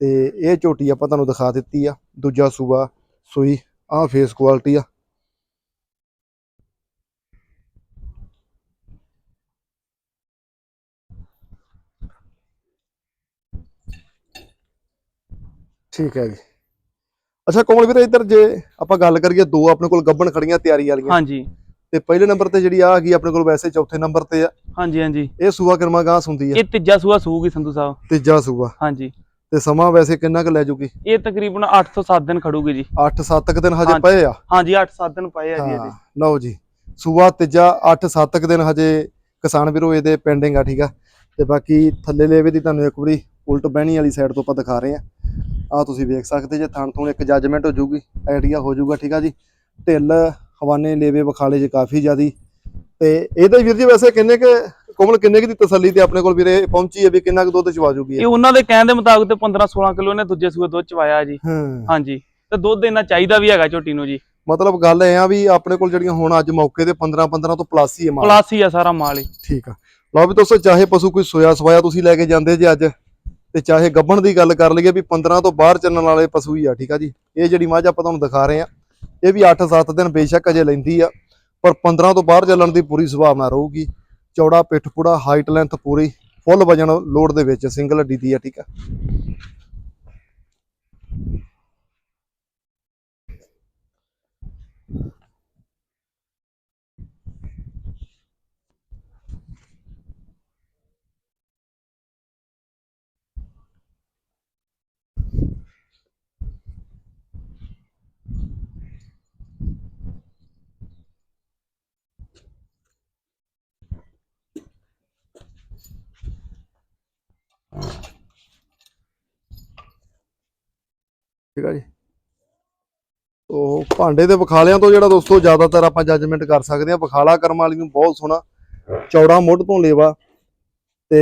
ਤੇ ਇਹ ਝੋਟੀ ਆਪਾਂ ਤੁਹਾਨੂੰ ਦਿਖਾ ਦਿੱਤੀ ਆ ਦੂਜਾ ਸੂਆ ਸੂਈ ਆਹ ਫੇਸ ਕੁਆਲਿਟੀ ਆ। ਠੀਕ ਹੈ ਜੀ। ਅੱਛਾ ਕੋਮਲ ਵੀਰੇ ਇੱਧਰ ਜੇ ਆਪਾਂ ਗੱਲ ਕਰੀਏ ਦੋ ਆਪਣੇ ਕੋਲ ਗੱਬਣ ਖੜੀਆਂ ਤਿਆਰੀ ਵਾਲੀਆਂ। ਹਾਂਜੀ। ਤੇ ਪਹਿਲੇ ਨੰਬਰ ਤੇ ਜਿਹੜੀ ਆ ਗਈ ਆਪਣੇ ਕੋਲ ਵੈਸੇ ਚੌਥੇ ਨੰਬਰ ਤੇ ਆ। ਹਾਂਜੀ ਹਾਂਜੀ। ਇਹ ਸੂਆ ਕਰਮਾ ਗਾਂ ਹੁੰਦੀ ਆ। ਇਹ ਤੀਜਾ ਸੂਆ ਸੂਗੀ ਸੰਧੂ ਸਾਹਿਬ। ਤੀਜਾ ਸੂਆ। ਹਾਂਜੀ। ਤੇ ਸਮਾਂ ਵੈਸੇ ਕਿੰਨਾ ਕੁ ਲੈ ਜੂਗੀ? ਇਹ ਤਕਰੀਬਨ 8 ਤੋਂ 7 ਦਿਨ ਖੜੂਗੀ ਜੀ। 8-7 ਕੁ ਦਿਨ ਹਜੇ। ਪਏ ਆ? ਹਾਂਜੀ 8-7 ਦਿਨ ਪਏ ਆ ਜੀ ਇਹਦੇ। ਲਓ ਜੀ। ਸੂਆ ਤੀਜਾ 8-7 ਕੁ ਦਿਨ ਹਜੇ ਕਿਸਾਨ ਵੀਰੋ ਇਹਦੇ ਪੈਂਡਿੰਗ ਆ ਠੀਕ ਆ। ਤੇ ਬਾਕੀ ਥੱਲੇ ਲੇਵੇ ਦੀ ਤੁਹਾਨੂੰ ਇੱਕ ਵਾਰੀ ਉਲਟ ਬਹਿਣੀ ਵਾਲੀ ਸਾਈਡ ਤੋਂ ਆਪਾਂ ਦਿਖਾ ਰਹੇ ਆ। ਆ ਤੁਸੀਂ ਵੇਖ ਸਕਦੇ ਜੇ ਥਣ ਤੋਂ ਇੱਕ ਜੱਜਮੈਂਟ ਹੋ ਜੂਗੀ ਆਈਡੀਆ ਹੋ ਜਾਊਗਾ ਠੀਕ ਆ ਜੀ? ਢਿੱਲ ਹਵਾਨੇ ਲੇਵੇ ਵਿਖਾਲੇ ਜੇ ਕਾਫੀ ਜ਼ਿਆਦੀ। ਤੇ ਇਹਦੇ ਵੀਰ ਜੀ ਵੈਸੇ ਕਿੰਨੇ ਕੁ ਕੋਮਲ ਕਿੰਨੇ ਕੁ ਦੀ ਤਸੱਲੀ ਤੇ ਆਪਣੇ ਕੋਲ ਵੀਰੇ ਪਹੁੰਚੀ ਹੈ ਵੀ ਕਿੰਨਾ ਕੁ ਦੁੱਧ ਚਵਾ ਜੂਗੀ ਇਹ? ਉਹਨਾਂ ਦੇ ਕਹਿਣ ਦੇ ਮੁਤਾਬਕ ਤੇ 15-16 ਕਿਲੋ ਨੇ ਦੂਜੇ ਸੂਏ ਦੁੱਧ ਚਵਾਇਆ ਜੀ। ਹਾਂਜੀ। ਤੇ ਦੁੱਧ ਇੰਨਾ ਚਾਹੀਦਾ ਵੀ ਹੈਗਾ ਝੋਟੀ ਨੂੰ ਜੀ। ਮਤਲਬ ਗੱਲ ਇਹ ਆ ਵੀ ਆਪਣੇ ਕੋਲ ਜਿਹੜੀਆਂ ਹੁਣ ਅੱਜ ਮੌਕੇ ਤੇ 15 15 ਤੋਂ ਪਲੱਸ ਹੀ ਮਾਲ। ਪਲਾਸ ਆ ਸਾਰਾ ਮਾਲ ਹੀ। ਠੀਕ ਆ। ਲਓ ਵੀ ਦੋਸਤੋ ਚਾਹੇ ਪਸ਼ੂ ਕੋਈ ਸੋਇਆ ਸਵਾਇਆ ਤੁਸੀਂ ਲੈ ਕੇ ਜਾਂਦੇ ਜੇ ਅੱਜ। ਤੇ ਚਾਹੇ ਗੱਭਣ ਦੀ ਗੱਲ ਕਰ ਲਈਏ ਵੀ 15 ਤੋਂ ਬਾਹਰ ਚੱਲਣ ਵਾਲੇ ਪਸ਼ੂ ਹੀ ਆ, ਠੀਕ ਆ ਜੀ? ਇਹ ਜਿਹੜੀ ਮੱਝ ਆਪਾਂ ਤੁਹਾਨੂੰ ਦਿਖਾ ਰਹੇ ਆ, ਇਹ ਵੀ 8-7 ਦਿਨ ਬੇਸ਼ੱਕ ਅਜੇ ਲੈਂਦੀ ਆ, ਪਰ 15 ਤੋਂ ਬਾਹਰ ਚੱਲਣ ਦੀ ਪੂਰੀ ਸੰਭਾਵਨਾ ਰਹੂਗੀ। ਚੌੜਾ ਪਿੱਠ ਪੂੜਾ ਹਾਈਟ ਲੈਂਥ ਪੂਰੀ ਫੁੱਲ ਵਜਨ ਲੋਡ ਦੇ ਵਿੱਚ ਸਿੰਗਲ ਹੱਡੀ ਦੀ ਆ, ਠੀਕ ਆ। ਠੀਕ ਆ ਜੀ। ਉਹ ਭਾਂਡੇ ਦੇ ਵਿਖਾਲਿਆਂ ਤੋਂ ਜਿਹੜਾ ਦੋਸਤੋ ਜ਼ਿਆਦਾਤਰ ਆਪਾਂ ਜੱਜਮੈਂਟ ਕਰ ਸਕਦੇ ਆ ਵਿਖਾਲਾ ਕਰਮ ਵਾਲੀ ਨੂੰ ਬਹੁਤ ਸੋਹਣਾ ਚੌੜਾ ਮੁੱਢ ਤੋਂ ਲੇਵਾ ਤੇ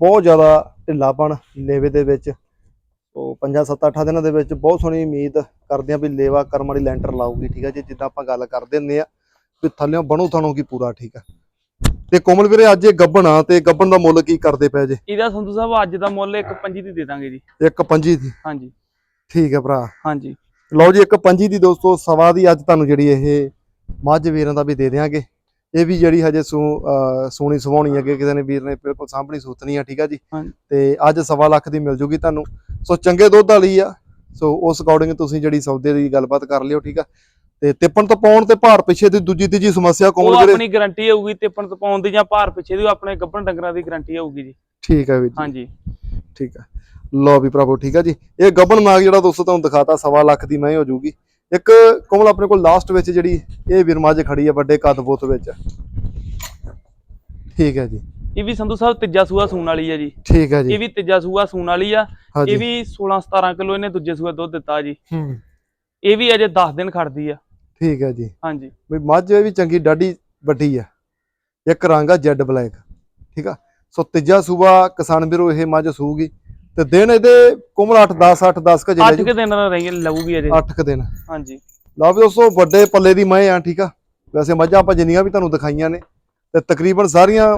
ਬਹੁਤ ਜ਼ਿਆਦਾ ਢਿੱਲਾਪਣ ਲੇਵੇ ਦੇ ਵਿੱਚ। ਉਹ 5 7 8 ਦਿਨਾਂ ਦੇ ਵਿੱਚ ਬਹੁਤ ਸੋਹਣੀ ਉਮੀਦ ਕਰਦੇ ਆ ਵੀ ਲੇਵਾ ਕਰਮ ਵਾਲੀ ਲੈਂਟਰ ਲਾਊਗੀ ਠੀਕ ਆ ਜੀ। ਜਿੱਦਾਂ ਆਪਾਂ ਗੱਲ ਕਰਦੇ ਹੁੰਦੇ ਆ ਵੀ ਥੱਲਿਓਂ ਬਣੂ ਥਣੋਂ ਕੀ ਪੂਰਾ ਠੀਕ ਆ। ਤੇ ਕੋਮਲ ਵੀਰੇ ਅੱਜ ਇਹ ਗੱਬਣ ਆ ਤੇ ਗੱਬਣ ਦਾ ਮੁੱਲ ਕੀ ਕਰਦੇ ਪਏ ਜੇ? ਇਹਦਾ ਸੰਧੂ ਸਾਹਿਬ ਅੱਜ ਦਾ ਮੁੱਲ ਇੱਕ ਪੰਜੀ ਦੀ ਦੇ ਦਾਂਗੇ ਜੀ। ਇੱਕ ਪੰਜੀ ਦੀ। ਹਾਂਜੀ। ਠੀਕ ਹੈ ਭਰਾ। ਹਾਂਜੀ। ਲਓ ਜੀ ਇੱਕ ਪੰਜੀ ਦੀ ਦੋਸਤੋ ਸਵਾ ਦੀ ਅੱਜ ਤੁਹਾਨੂੰ ਜਿਹੜੀ ਇਹ ਮੱਝ ਵੀਰਾਂ ਦਾ ਵੀ ਦੇ ਦਿਆਂਗੇ। ਇਹ ਵੀ ਜਿਹੜੀ ਹਜੇ ਸੂ ਸੋਣੀ ਸਵਾਉਣੀ ਅੱਗੇ ਕਿਸੇ ਨੇ ਵੀਰ ਨੇ ਬਿਲਕੁਲ ਸਾਂਭਣੀ ਸੁੱਤਣੀ ਆ ਠੀਕ ਆ ਜੀ। ਤੇ ਅੱਜ ਸਵਾ ਲੱਖ ਦੀ ਮਿਲ ਜੂਗੀ ਤੁਹਾਨੂੰ। ਸੋ ਚੰਗੇ ਦੁੱਧ ਵਾਲੀ ਆ। ਸੋ ਉਸ ਅਕੋਰਡਿੰਗ ਤੁਸੀਂ ਜਿਹੜੀ ਸੌਦੇ ਦੀ ਗੱਲਬਾਤ ਕਰ ਲਿਓ ਠੀਕ ਆ? ਤੇ ਤਿੱਪਣ ਤੋਂ ਪਾਉਣ ਤੇ ਭਾਰ ਪਿੱਛੇ ਦੀ ਦੂਜੀ ਤੀਜੀ ਸਮੱਸਿਆ ਕੋਮਲ ਵੀਰੇ? ਆਪਣੀ ਗਾਰੰਟੀ ਹੋਊਗੀ ਤੇ ਪਣ ਪਾਉਣ ਦੀ ਜਾਂ ਭਾਰ ਪਿੱਛੇ ਦੀ ਆਪਣੇ ਗੱਭਣ ਡੰਗਰਾਂ ਦੀ ਗਾਰੰਟੀ ਹੋਊਗੀ ਜੀ। ਠੀਕ ਆ ਵੀਰ ਜੀ। ਹਾਂਜੀ। ਠੀਕ ਆ। ਲਓ ਵੀ ਭਰਾਵੋ ਠੀਕ ਆ ਜੀ। ਇਹ ਗੱਬਨ ਨਾਗ ਜਿਹੜਾ ਦੋਸਤੋ ਤੁਹਾਨੂੰ ਦਿਖਾਤਾ ਸਵਾ ਲੱਖ ਦੀ ਮੈਂ ਹੋ ਜੂਗੀ। ਇੱਕ ਕੋਮਲ ਆਪਣੇ ਕੋਲ ਲਾਸਟ ਵਿੱਚ ਜਿਹੜੀ ਇਹ ਵੀਰ ਮੱਝ ਖੜੀ ਆ ਵੱਡੇ ਕੱਦ ਬੁੱਤ ਵਿੱਚ। ਠੀਕ ਹੈ ਜੀ। ਇਹ ਵੀ ਸੰਧੂ ਸਾਹਿਬ ਤੀਜਾ ਸੂਆ ਸੂਣ ਵਾਲੀ ਆ ਜੀ। ਠੀਕ ਹੈ ਜੀ। ਇਹ ਵੀ ਤੀਜਾ ਸੂਆ ਸੂਣ ਵਾਲੀ ਆ। ਇਹ ਵੀ 16 17 ਕਿਲੋ ਇਹਨੇ ਦੂਜੇ ਸੂਆ ਦੁੱਧ ਦਿੱਤਾ ਜੀ। ਹੂੰ। ਇਹ ਵੀ ਅਜੇ 10 ਦਿਨ ਖੜਦੀ ਆ। ਠੀਕ ਹੈ ਜੀ। ਹਾਂਜੀ। ਵੀ ਮੱਝ ਇਹ ਵੀ ਚੰਗੀ ਡਾਢੀ ਵੱਡੀ ਆ। ਇੱਕ ਰੰਗ ਆ ਜੈਡ ਬਲੈਕ। ਠੀਕ ਆ। ਸੋ ਤੀਜਾ ਸੂਬਾ ਕਿਸਾਨ ਵੀਰੋ ਇਹ ਮੱਝ ਸੂਗੀ ਤੇ ਦਿਨ ਇਹਦੇ ਕੋਮਲ 8 10 8 10 ਕ 8 ਜਿਹੜੇ ਕਿ ਦਿਨ ਰਹੀ ਲਊਗੀ ਅਜੇ। 8 ਕ ਦਿਨ। ਹਾਂਜੀ। ਲਓ ਵੀ ਦੋਸਤੋ ਵੱਡੇ ਪੱਲੇ ਦੀ ਮੈਂ ਆ ਠੀਕ ਆ? ਵੈਸੇ ਮੱਝਾਂ ਆਪਾਂ ਜਿੰਨੀਆਂ ਵੀ ਤੁਹਾਨੂੰ ਦਿਖਾਈਆਂ ਨੇ ਤੇ ਤਕਰੀਬਨ ਸਾਰੀਆਂ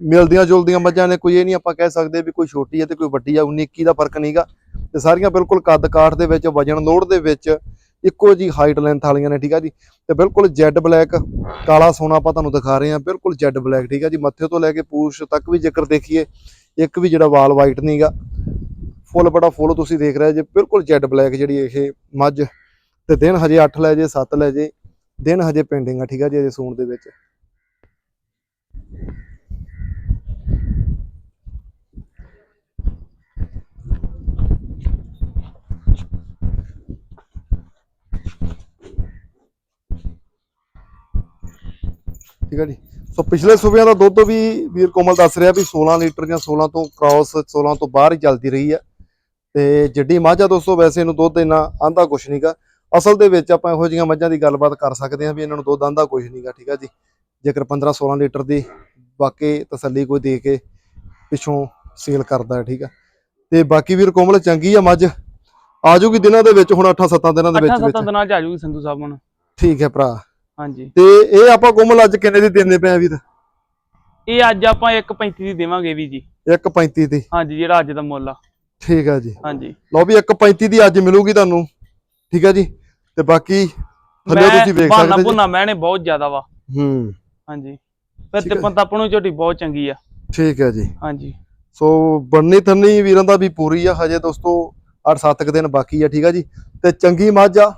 ਮਿਲਦੀਆਂ ਜੁਲਦੀਆਂ ਮੱਝਾਂ ਨੇ ਕੋਈ ਇਹ ਨਹੀਂ ਆਪਾਂ ਕਹਿ ਸਕਦੇ ਵੀ ਕੋਈ ਛੋਟੀ ਹੈ ਤੇ ਕੋਈ ਵੱਡੀ ਆ 19 21 ਦਾ ਫ਼ਰਕ ਨਹੀਂਗਾ ਤੇ ਸਾਰੀਆਂ ਬਿਲਕੁਲ ਕੱਦ ਕਾਠ ਦੇ ਵਿੱਚ ਵਜਨ ਲੋਡ ਦੇ ਵਿੱਚ ਇੱਕੋ ਜੀ ਹਾਈਟ ਲੈਂਥ ਵਾਲੀਆਂ ਨੇ ਠੀਕ ਆ ਜੀ? ਤੇ ਬਿਲਕੁਲ ਜੈਡ ਬਲੈਕ ਕਾਲਾ ਸੋਨਾ ਆਪਾਂ ਤੁਹਾਨੂੰ ਦਿਖਾ ਰਹੇ ਹਾਂ ਬਿਲਕੁਲ ਜੈਡ ਬਲੈਕ ਠੀਕ ਆ ਜੀ? ਮੱਥੇ ਤੋਂ ਲੈ ਕੇ ਪੂਛ ਤੱਕ ਵੀ ਜੇਕਰ ਦੇਖੀਏ ਇੱਕ ਵੀ ਜਿਹੜਾ ਵਾਲ ਵਾਈਟ ਨਹੀਂਗਾ ਫੁੱਲ ਬੜਾ ਫੁੱਲ ਤੁਸੀਂ ਦੇਖ ਰਹੇ ਜੇ, ਬਿਲਕੁਲ ਜੈਡ ਬਲੈਕ ਜਿਹੜੀ ਇਹ ਮੱਝ। ਤੇ ਦਿਨ ਹਜੇ 8 ਲੈ ਜੇ 7 ਲੈ ਜੇ, ਦਿਨ ਹਜੇ ਪੈਂਡਿੰਗ ਆ, ਠੀਕ ਆ ਜੀ, ਅਜੇ ਸੂਣ ਦੇ ਵਿੱਚ। ਠੀਕ ਆ ਜੀ। ਸੋ ਪਿਛਲੇ ਸੂਬਿਆਂ ਦਾ ਦੁੱਧ ਵੀ ਵੀਰ ਕੋਮਲ ਦੱਸ ਰਿਹਾ ਵੀ 16 ਲੀਟਰ ਜਾਂ 16 ਤੋਂ ਕ੍ਰਾਸ 16 ਤੋਂ ਬਾਹਰ ਹੀ ਚੱਲਦੀ ਰਹੀ ਆ। ਤੇ ਜਿੱਡੀ ਮੱਝ ਦੋਸਤੋ ਵੈਸੇ ਇਹਨੂੰ ਦੁੱਧ ਇੰਨਾ ਆਂਦਾ ਕੁਛ ਨਹੀਂਗਾ ਅਸਲ ਦੇ ਵਿੱਚ ਆਪਾਂ ਇਹੋ ਜਿਹੀਆਂ ਮੱਝਾਂ ਦੀ ਗੱਲਬਾਤ ਕਰ ਸਕਦੇ ਹਾਂ ਵੀ ਇਹਨਾਂ ਨੂੰ ਦੁੱਧ ਆਂਦਾ ਕੁਛ ਨਹੀਂਗਾ ਠੀਕ ਆ ਜੀ। ਜੇਕਰ 15 16 ਲੀਟਰ ਦੀ ਬਾਕੀ ਤਸੱਲੀ ਕੋਈ ਦੇ ਕੇ ਪਿੱਛੋਂ ਸੇਲ ਕਰਦਾ ਹੈ ਠੀਕ ਆ। ਤੇ ਬਾਕੀ ਵੀਰ ਕੋਮਲ ਚੰਗੀ ਆ ਮੱਝ। ਆ ਜਾਊਗੀ ਦਿਨਾਂ ਦੇ ਵਿੱਚ ਹੁਣ 8-7 ਦਿਨਾਂ ਦੇ 8 ਵਿੱਚ 7 ਵਿੱਚ। ਦਿਨਾਂ ਚ ਆ ਜੂਗੀ ਸੰਧੂ ਸਾਹਿਬ ਹੁਣ। ਠੀਕ ਹੈ ਭਰਾ। ਹਾਂਜੀ। ਤੇ ਇਹ ਆਪਾਂ ਕੋਮਲ ਅੱਜ ਕਿੰਨੇ ਦੀ ਦਿੰਦੇ ਪਏ ਆ ਵੀਰ? ਇਹ ਅੱਜ ਆਪਾਂ 1.35 ਦੀ ਦੇਵਾਂਗੇ ਵੀ ਜੀ। 1.35 ਦੀ। ਹਾਂਜੀ ਜਿਹੜਾ ਅੱਜ ਦਾ ਮੁੱਲ ਆ। ਠੀਕ ਆ ਜੀ। ਹਾਂਜੀ। ਲਓ ਵੀ 1.35 ਦੀ ਅੱਜ ਮਿਲੂਗੀ ਤੁਹਾਨੂੰ। ਠੀਕ ਆ ਜੀ। ਤੇ ਬਾਕੀ ਥੱਲੇ ਤੁਸੀਂ ਵੇਖ ਸਕਦੇ ਜੀ। ਭੁਨਾ ਮੈਨੇ ਬਹੁਤ ਜ਼ਿਆਦਾ ਵਾ। ਹੂੰ। ਹਾਂਜੀ। ਫਿਰ। ਤਿੱਪਨ ਤਾਪਣ ਨੂੰ ਝੋਟੀ ਬਹੁਤ ਚੰਗੀ ਆ। ਠੀਕ ਹੈ ਜੀ। ਹਾਂਜੀ। ਸੋ ਬੰਨੀ ਥੰਨੀ ਵੀਰਾਂ ਦਾ ਵੀ ਪੂਰੀ ਆ। ਹਜੇ ਦੋਸਤੋ 8-7 ਕੁ ਦਿਨ ਬਾਕੀ ਆ। ਠੀਕ ਆ ਜੀ। ਤੇ ਚੰਗੀ ਮੱਝ ਆ।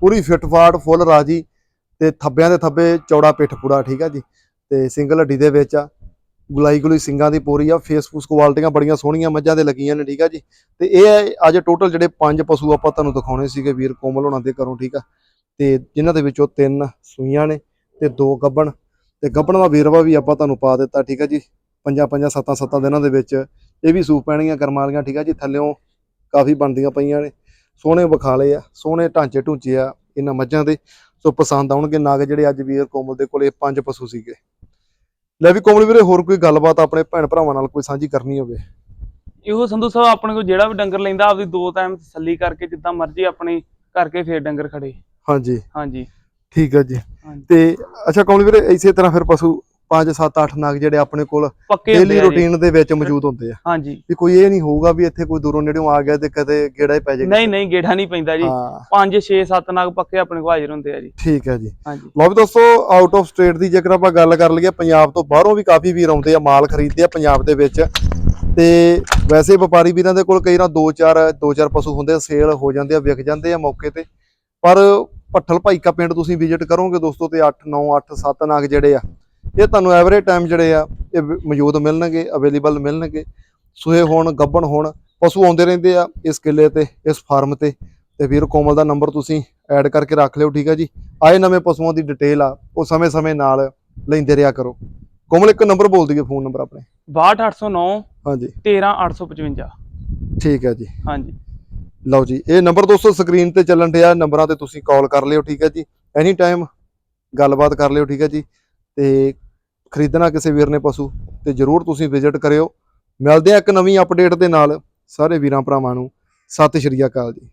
ਪੂਰੀ ਫਿੱਟ ਫਾਟ ਫੁੱਲ ਰਾਜੀ। ਤੇ ਥੱਬਿਆਂ ਦੇ ਥੱਬੇ ਚੌੜਾ ਪਿੱਠ ਪੂੜਾ ਠੀਕ ਆ ਜੀ? ਤੇ ਸਿੰਗਲ ਹੱਡੀ ਦੇ ਵਿੱਚ ਆ, ਗੁਲਾਈ ਗੁਲਾਈ ਸਿੰਗਾਂ ਦੀ ਪੂਰੀ ਆ ਫੇਸ ਫੂਸ ਕੁਆਲਟੀਆਂ ਬੜੀਆਂ ਸੋਹਣੀਆਂ, ਮੱਝਾਂ ਦੇ ਲੱਗੀਆਂ ਨੇ, ਠੀਕ ਆ ਜੀ? ਤੇ ਇਹ ਅੱਜ ਟੋਟਲ ਜਿਹੜੇ ਪੰਜ ਪਸ਼ੂ ਆਪਾਂ ਤੁਹਾਨੂੰ ਦਿਖਾਉਣੇ ਸੀਗੇ ਵੀਰ ਕੋਮਲ ਹੋਣਾ ਦੇ ਘਰੋਂ, ਠੀਕ ਆ? ਤੇ ਜਿਨ੍ਹਾਂ ਦੇ ਵਿੱਚੋਂ ਤਿੰਨ ਸੂਈਆਂ ਨੇ ਤੇ ਦੋ ਗੱਬਣ, ਤੇ ਗੱਬਣ ਦਾ ਵੇਰਵਾ ਵੀ ਆਪਾਂ ਤੁਹਾਨੂੰ ਪਾ ਦਿੱਤਾ, ਠੀਕ ਆ ਜੀ? ਪੰਜਾਂ ਪੰਜਾਂ ਸੱਤਾਂ ਸੱਤਾਂ ਦਿਨਾਂ ਦੇ ਵਿੱਚ ਇਹ ਵੀ ਸੂਪ ਪੈਣਗੀਆਂ, ਕਰਮਾਂ ਵਾਲੀਆਂ, ਠੀਕ ਆ ਜੀ? ਥੱਲਿਓਂ ਕਾਫੀ ਬਣਦੀਆਂ ਪਈਆਂ ਨੇ, ਸੋਹਣੇ ਵਿਖਾਲੇ ਆ, ਸੋਹਣੇ ਢਾਂਚੇ ਢੂੰਚੇ ਆ ਇਹਨਾਂ ਮੱਝਾਂ ਦੇ। ਸੋ ਪਸੰਦ ਆਉਣਗੇ ਨਾਗ ਜਿਹੜੇ ਅੱਜ ਵੀਰ ਕੋਮਲ ਦੇ ਕੋਲੇ ਪੰਜ ਪਸ਼ੂ ਸੀਗੇ। ਲੈ ਵੀ ਕੋਮਲ ਵੀਰੇ ਹੋਰ ਕੋਈ ਗੱਲਬਾਤ ਆਪਣੇ ਭੈਣ ਭਰਾਵਾਂ ਨਾਲ ਕੋਈ ਸਾਂਝੀ ਕਰਨੀ ਹੋਵੇ? ਇਹੋ ਸੰਧੂ ਸਾਹਿਬ ਆਪਣੇ ਕੋਲ ਜਿਹੜਾ ਵੀ ਡੰਗਰ ਲੈਂਦਾ ਆਪਦੀ ਦੋ ਟਾਈਮ ਤਸੱਲੀ ਕਰਕੇ ਜਿੱਦਾਂ ਮਰਜ਼ੀ ਆਪਣੀ ਕਰਕੇ ਫੇਰ ਡੰਗਰ ਖੜੇ। ਹਾਂਜੀ। ਹਾਂਜੀ। ਠੀਕ ਹੈ ਜੀ। ਤੇ ਅੱਛਾ ਕੋਮਲ ਵੀਰੇ ਇਸੇ ਤਰ੍ਹਾਂ ਫਿਰ ਪਸ਼ੂ 5 7 8 ਨਾਗ ਜਿਹੜੇ ਆਪਣੇ ਕੋਲ ਡੇਲੀ। ਰੁਟੀਨ ਦੇ ਵਿੱਚ ਮੌਜੂਦ ਹੁੰਦੇ ਆ। ਹਾਂਜੀ। ਵੀ ਕੋਈ ਇਹ ਨਹੀਂ ਹੋਊਗਾ ਵੀ ਇੱਥੇ ਕੋਈ ਦੂਰੋਂ ਨੇੜਿਓਂ ਆ ਗਿਆ ਤੇ ਕਦੇ ਗੇੜਾ ਹੀ ਪੈ ਜਾਏਗਾ ਨਹੀਂ ਨਹੀਂ ਗੇੜਾ ਨਹੀਂ ਪੈਂਦਾ ਜੀ। ਹਾਂ। 5 6 7 ਨਾਗ ਪੱਕੇ ਆਪਣੇ ਕੋਲ ਹਾਜ਼ਰ ਹੁੰਦੇ ਆ ਜੀ। ਠੀਕ ਹੈ ਜੀ। ਹਾਂਜੀ। ਲਓ ਵੀ ਦੋਸਤੋ ਆਊਟ ਆਫ ਸਟੇਟ ਦੀ ਜੇਕਰ ਆਪਾਂ ਗੱਲ ਕਰ ਲਈਏ ਪੰਜਾਬ ਤੋਂ ਬਾਹਰੋਂ ਵੀ ਕਾਫੀ ਵੀਰ ਆਉਂਦੇ ਆ ਮਾਲ ਖਰੀਦਦੇ ਆ ਪੰਜਾਬ ਦੇ ਵਿੱਚ। ਤੇ ਵੈਸੇ ਵਪਾਰੀ ਵੀਰਾਂ ਦੇ ਕੋਲ ਕਈ ਚਾਰ ਦੋ ਚਾਰ ਪਸ਼ੂ ਹੁੰਦੇ ਆ ਸੇਲ ਹੋ ਜਾਂਦੇ ਆ ਵਿਕ ਜਾਂਦੇ ਆ ਮੌਕੇ ਤੇ। ਪਰ ਭੱਠਲ ਭਾਈਕਾ ਪਿੰਡ ਤੁਸੀਂ ਵਿਜ਼ਿਟ ਕਰੋਗੇ ਦੋਸਤੋ ਤੇ 8 9 8 7 ਨਾਗ ਜਿਹੜੇ ਆ ਇਹ ਤੁਹਾਨੂੰ ਐਵਰੇਜ ਟਾਈਮ ਜਿਹੜੇ ਆ ਇਹ ਮੌਜੂਦ ਮਿਲਣਗੇ ਅਵੇਲੇਬਲ ਮਿਲਣਗੇ। ਸੂਏ ਹੋਣ ਗੱਬਣ ਹੋਣ ਪਸ਼ੂ ਆਉਂਦੇ ਰਹਿੰਦੇ ਆ ਇਸ ਕਿੱਲੇ ਤੇ ਇਸ ਫਾਰਮ ਤੇ। ਤੇ ਵੀਰ ਕੋਮਲ ਦਾ ਨੰਬਰ ਤੁਸੀਂ ਐਡ ਕਰਕੇ ਰੱਖ ਲਿਓ ਠੀਕ ਆ ਜੀ? ਆਏ ਨਵੇਂ ਪਸ਼ੂਆਂ ਦੀ ਡਿਟੇਲ ਆ ਉਹ ਸਮੇਂ-ਸਮੇਂ ਨਾਲ ਲੈਂਦੇ ਰਿਹਾ ਕਰੋ। ਕੋਮਲ ਇੱਕ ਨੰਬਰ ਬੋਲ ਦਈਏ ਫੋਨ ਨੰਬਰ ਆਪਣੇ। 62809 ਹਾਂਜੀ। 13855 ਠੀਕ ਹੈ ਜੀ। ਹਾਂਜੀ। ਲਓ ਜੀ ਇਹ ਨੰਬਰ ਦੋਸਤੋ ਸਕਰੀਨ ਤੇ ਚੱਲਣ ਡਿਆ ਨੰਬਰਾਂ ਤੇ ਤੁਸੀਂ ਕਾਲ ਕਰ ਲਿਓ ਠੀਕ ਹੈ ਜੀ? ਐਨੀ ਟਾਈਮ ਗੱਲਬਾਤ ਕਰ ਲਿਓ ਠੀਕ ਹੈ ਜੀ? ਤੇ ਖਰੀਦਣਾ ਕਿਸੇ ਵੀਰ ਨੇ ਪਸ਼ੂ ਤੇ ਜਰੂਰ ਤੁਸੀਂ ਵਿਜ਼ਿਟ ਕਰਿਓ। ਮਿਲਦੇ ਆ ਇੱਕ ਨਵੀਂ ਅਪਡੇਟ ਦੇ ਨਾਲ। ਸਾਰੇ ਵੀਰਾਂ ਭਰਾਵਾਂ ਨੂੰ ਸਤਿ ਸ਼੍ਰੀ ਅਕਾਲ ਜੀ।